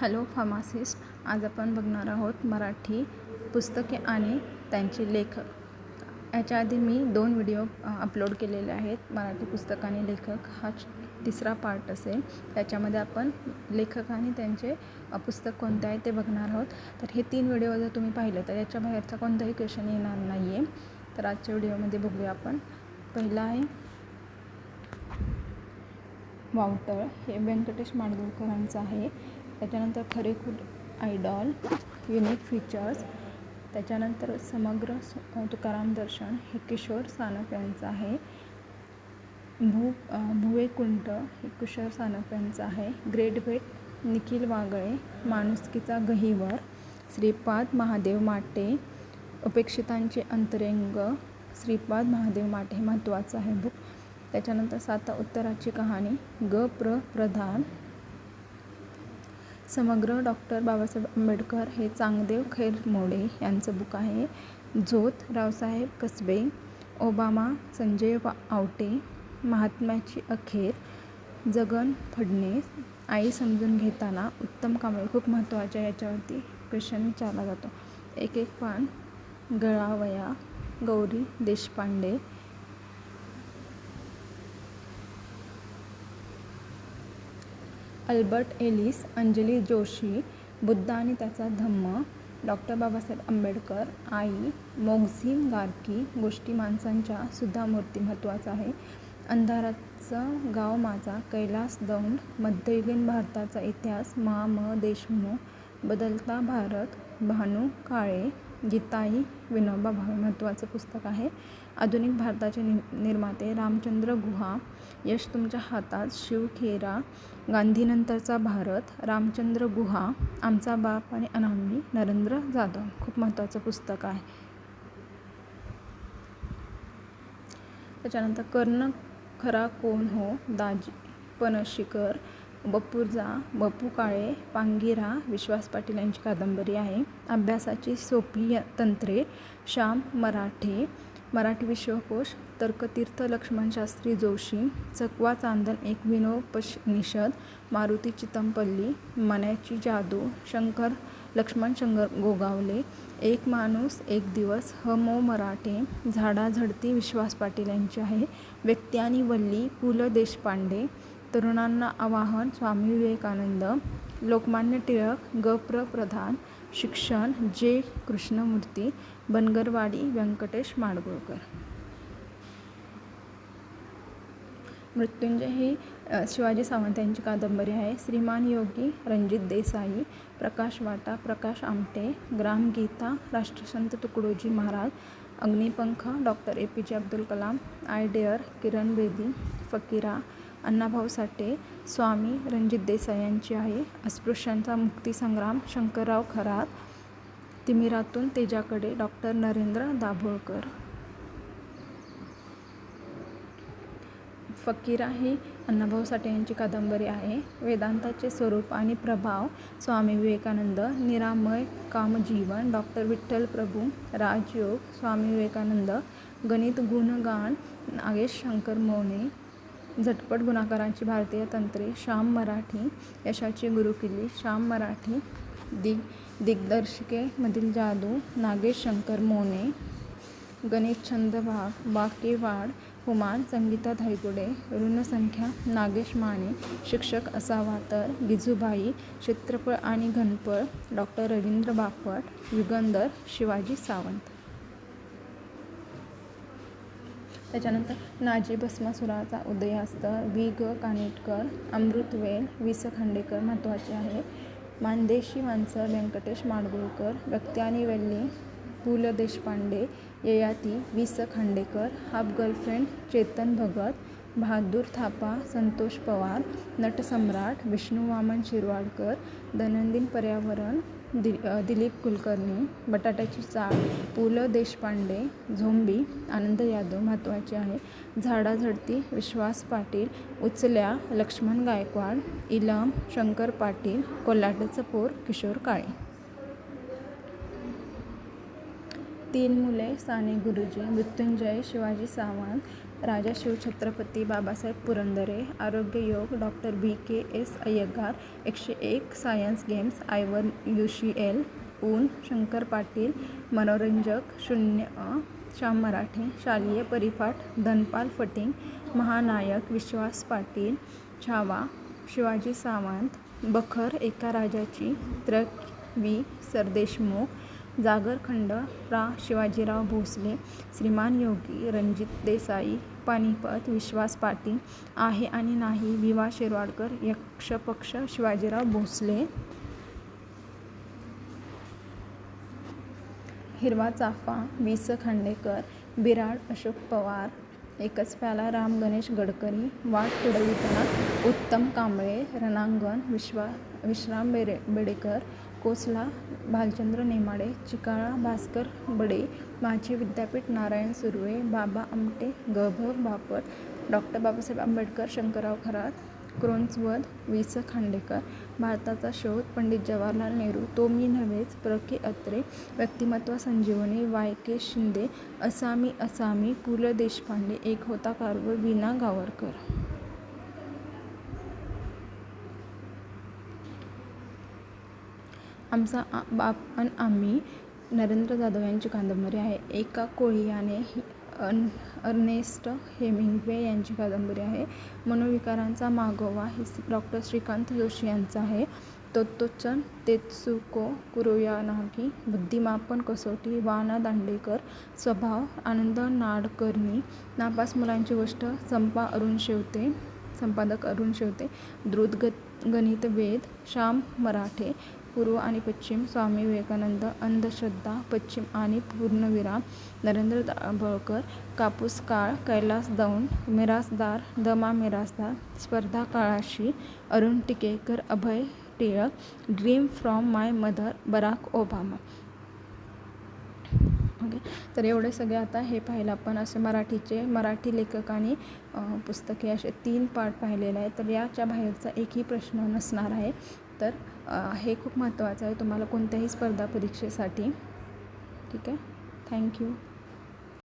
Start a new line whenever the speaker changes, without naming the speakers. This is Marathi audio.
हॅलो फार्मासिस्ट आज आपण बघणार आहोत मराठी पुस्तके आणि त्यांचे लेखक. याच्या आधी मी दोन व्हिडिओ अपलोड केलेले आहेत. मराठी पुस्तक आणि लेखक हा तिसरा पार्ट असेल. त्याच्यामध्ये आपण लेखक आणि त्यांचे पुस्तक कोणते आहे ते बघणार आहोत. तर हे तीन व्हिडिओ जर तुम्ही पाहिलं तर याच्या बाहेरचा कोणताही क्वेश्चन येणार नाही आहे तर आजच्या व्हिडिओमध्ये बघूया आपण. पहिला आहे वावटळ हे व्यंकटेश माडगुळकरांचं आहे. त्याच्यानंतर खरेखुर आयडॉल युनिक फीचर्स त्याच्यानंतर समग्र तुकाराम दर्शन हे किशोर सानप यांचं आहे. भू भुवे कुंट हे किशोर सानप यांचं आहे. ग्रेट भेट निखिल वागळे माणुसकीचा गहिवर श्रीपाद महादेव माटे उपेक्षितांचे अंतरंग श्रीपाद महादेव माटे हे महत्त्वाचं आहे. बुक त्याच्यानंतर साता उत्तराची कहाणी ग प्र प्रधान समग्र डॉक्टर बाबासाहेब आंबेडकर हे चांगदेव खैरमोडे यांचं बुक आहे. जोत रावसाहेब कसबे ओबामा संजय वा आवटे महात्म्याची अखेर जगन फडणीस आई समजून घेताना उत्तम कांबळे खूप महत्त्वाच्या याच्यावरती क्वेश्चन विचारला जातो. एक एक पान गळावया गौरी देशपांडे अल्बर्ट एलिस अंजली जोशी बुद्ध आणि त्याचा धम्म डॉक्टर बाबासाहेब आंबेडकर आई मोगझीन गार्की गोष्टी माणसांच्या सुद्धा मूर्ती महत्त्वाचा आहे. अंधाराचं गाव माझा कैलास दौंड मध्ययुगीन भारताचा इतिहास मा म देशमुख बदलता भारत भानू काळे गीताई विनोबा भावे महत्त्वाचं पुस्तक आहे. आधुनिक भारताचे नि निर्माते रामचंद्र गुहा यश तुमच्या हातात शिव खेरा गांधीनंतरचा भारत रामचंद्र गुहा आमचा बाप आणि अनामी नरेंद्र जाधव खूप महत्त्वाचं पुस्तक आहे. त्याच्यानंतर कर्ण खरा कोण हो? दाजी पणशीकर बप्पूरजा बप्पू काळे पांगिरा विश्वास पाटील यांची कादंबरी आहे. अभ्यासाची सोपी य- तंत्रे श्याम मराठे मराठी विश्वकोश तर्कतीर्थ लक्ष्मणशास्त्री जोशी चकवा चांदन एक विनोपनिषद मारुती चितमपल्ली मण्याची जादू शंकर लक्ष्मण शंकर गोगावले एक माणूस एक दिवस ह मो मराठे झाडाझडती विश्वास पाटील यांची आहे. व्यक्ती आणि वल्ली पु ल देशपांडे तरुणांना आवाहन स्वामी विवेकानंद लोकमान्य टिळक ग प्र प्रधान शिक्षण जे कृष्णमूर्ती बनगरवाडी व्यंकटेश माडगुळकर. मृत्युंजय ही शिवाजी सावंत यांची कादंबरी आहे. श्रीमान योगी रणजित देसाई प्रकाश वाटा प्रकाश आमटे ग्रामगीता राष्ट्रसंत Tukdoji Maharaj Agnipankh doctor A P J Abdul Kalam I dare Kiran Bedi Fakira Annabhau Sathe Swami Ranjit Desai यांची आहे. अस्पृश्यांचा मुक्तीसंग्राम शंकरराव खरात तिमिरातून तेजाकडे डॉक्टर नरेंद्र दाभोळकर. फकीरा ही अण्णाभाऊ साठे यांची कादंबरी आहे. वेदांताचे स्वरूप आणि प्रभाव स्वामी विवेकानंद निरामय कामजीवन डॉक्टर विठ्ठल प्रभू राजयोग स्वामी विवेकानंद गणित गुणगान नागेश शंकर मौने झटपट गुणाकारांची भारतीय तंत्रे श्याम मराठी यशाची गुरुकिल्ली श्याम मराठी दिग दिग्दर्शिकेमधील जादू नागेश शंकर मोने गणेश छंद भाग वाकेवाड हुमान संगीता धायगुडे ऋणसंख्या नागेश माने शिक्षक असावा तर गिजूबाई चित्रपळ आणि घनपळ डॉक्टर रवींद्र बापट युगंधर शिवाजी सावंत. त्याच्यानंतर नाजी भस्मासुराचा उदयास्त वि ग कानेटकर अमृतवेल वि स खांडेकर महत्त्वाचे आहे. मानदेशी माणसं व्यंकटेश माडगुळकर व्यक्त्यानी वेल्ली पु ल देशपांडे ययाती वि स खांडेकर हाफ गर्लफ्रेंड चेतन भगत बहादूर थापा संतोष पवार नटसम्राट विष्णू वामन शिरवाडकर दैनंदिन पर्यावरण दि दिलीप कुलकर्णी बटाट्याची चाळ पु ल देशपांडे झोंबी आनंद यादव महत्त्वाचे आहे झाडाझडती विश्वास पाटील उचल्या लक्ष्मण गायकवाड इलम शंकर पाटील कोल्हाट्याचं पोर किशोर काळे. तीन मुले साने गुरुजी मृत्युंजय शिवाजी सावंत राजा शिवछत्रपती बाबासाहेब पुरंदरे आरोग्य योग डॉक्टर बी के एस अय्यगार एकशे एक सायन्स गेम्स आयवन यू शी एल ऊन शंकर पाटील मनोरंजक शून्य अ श्याम मराठे शालेय परिपाठ धनपाल फटिंग महानायक विश्वास पाटील छावा शिवाजी सावंत बखर एका राजाची त्रक वी सरदेशमुख जागरखंड प्रा. शिवाजीराव भोसले श्रीमान योगी रणजित देसाई पानिपत विश्वास पाटील आहे आणि नाही विवा शिरवाडकर यक्षपक्ष शिवाजीराव भोसले. हिरवा चाफा वि स खांडेकर बिराड अशोक पवार एकच प्याला राम गणेश गडकरी वाट तुडविताना उत्तम कांबळे रणांगण विश्वा विश्राम बेरे बेडेकर कोसला भालचंद्र नेमाडे चिकाळा भास्कर बडे माजी विद्यापीठ नारायण सुर्वे बाबा आमटे ग भ बापट डॉक्टर बाबासाहेब आंबेडकर शंकरराव खरात क्रोन्सवध वि स खांडेकर भारताचा शोध पंडित जवाहरलाल नेहरू तो मी नव्हेच प्र के अत्रे व्यक्तिमत्व संजीवनी वाय के शिंदे असामी असामी पु ल देशपांडे एक होता कारवर विना गावरकर. आमचा बाप आणि आम्ही नरेंद्र जाधव यांची कादंबरी आहे. एका कोळीयाने अन अर्नेस्ट हेमिंग्वे यांची कादंबरी आहे. मनोविकारांचा मागोवा हे डॉक्टर श्रीकांत जोशी यांचा आहे. तोत्तोचन तेत्सुको कुरोयानागी बुद्धिमापन कसोटी वाना दांडेकर स्वभाव आनंद नाडकर्णी नापास मुलांची गोष्ट संपा अरुण शेवते संपादक अरुण शेवते द्रुत ग गणित वेद श्याम मराठे पूर्व आणि पश्चिम स्वामी विवेकानंद अंधश्रद्धा पश्चिम आणि पूर्णविराम नरेंद्र दाभोळकर कापूस काळ कैलास दौंड मिरासदार दमा मिरासदार स्पर्धा काळाशी Arun Tikekar Abhay Tilak dream from my mother Barack Obama. Okay तर एवढे सगळे आता हे पाहिलं आपण असे मराठीचे मराठी लेखकांनी पुस्तके असे तीन पार्ट पाहिलेले आहेत. तर याच्या बाहेरचा एकही प्रश्न नसणार आहे. तर हे खूप महत्त्वाचं आहे. तुम्हाला कोणत्याही स्पर्धा परीक्षेसाठी. ठीक आहे? थँक्यू